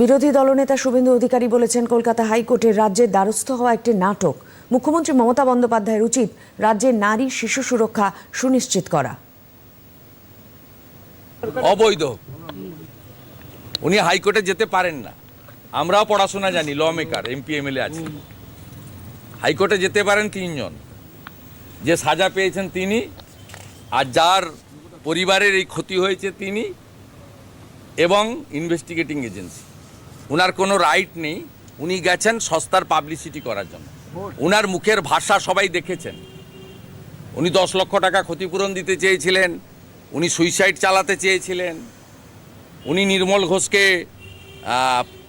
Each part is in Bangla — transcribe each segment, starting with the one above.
বিরোধী দলনেতা শুভেন্দু অধিকারী বলেছেন, কলকাতা হাইকোর্টের রাজ্যের দ্বারস্থ হওয়া একটি নাটক। মুখ্যমন্ত্রী মমতা বন্দ্যোপাধ্যায়ের উচিত রাজ্যের নারী শিশু সুরক্ষা সুনিশ্চিত করা। অবৈধ। উনি হাইকোর্টে যেতে পারেন না। আমরাও পড়াশোনা জানি, ল মেকার, এমপি, এমএলএ আছে। হাইকোর্টে যেতে পারেন তিনজন। যে সাজা পেয়েছেন তিনি, আর যার পরিবারের এই ক্ষতি হয়েছে তিনি, এবং ইনভেস্টিগেটিং এজেন্সি। উনার কোনো রাইট নেই। উনি গেছেন সস্তার পাবলিসিটি করার জন্য। উনার মুখের ভাষা সবাই দেখেছেন। উনি দশ লক্ষ টাকা ক্ষতিপূরণ দিতে চেয়েছিলেন উনি সুইসাইড চালাতে চেয়েছিলেন উনি নির্মল ঘোষকে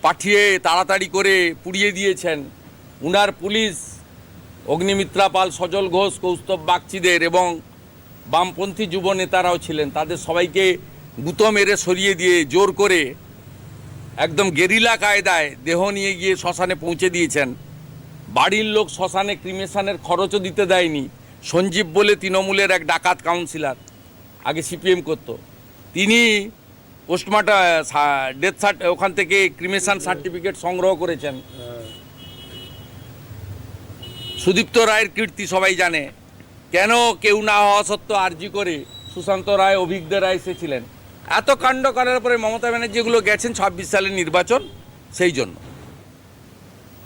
পাঠিয়ে তাড়াতাড়ি করে পুড়িয়ে দিয়েছেন। উনার পুলিশ অগ্নিমিত্রা পাল সজল ঘোষ কৌস্তব বাগচিদের এবং বামপন্থী যুব নেতারাও ছিলেন। তাদের সবাইকে গুঁতো মেরে সরিয়ে দিয়ে জোর করে একদম গেরিলা কায়দায় দেহ নিয়ে গিয়ে শ্মশানে পৌঁছে দিয়েছেন। বাড়ির লোক শ্মশানে ক্রিমেশনের খরচও দিতে দেয়নি। সঞ্জীব বলে তৃণমূলের এক ডাকাত কাউন্সিলর। আগে সিপিএম করতো। তিনি পোস্টমার্টাম ডেথ সার্ট ওখান থেকে ক্রিমেশন সার্টিফিকেট সংগ্রহ করেছেন। সুদীপ্ত রায়ের কীর্তি সবাই জানে। কেন কেউ না হওয়া সত্ত্বেও আর্জি করে সুশান্ত রায়, অভিজ্ঞ রায় এসেছিলেন? এত কাণ্ড করার পরে মমতা ব্যানার্জি এগুলো গেছেন ছাব্বিশ সালের নির্বাচন সেই জন্য।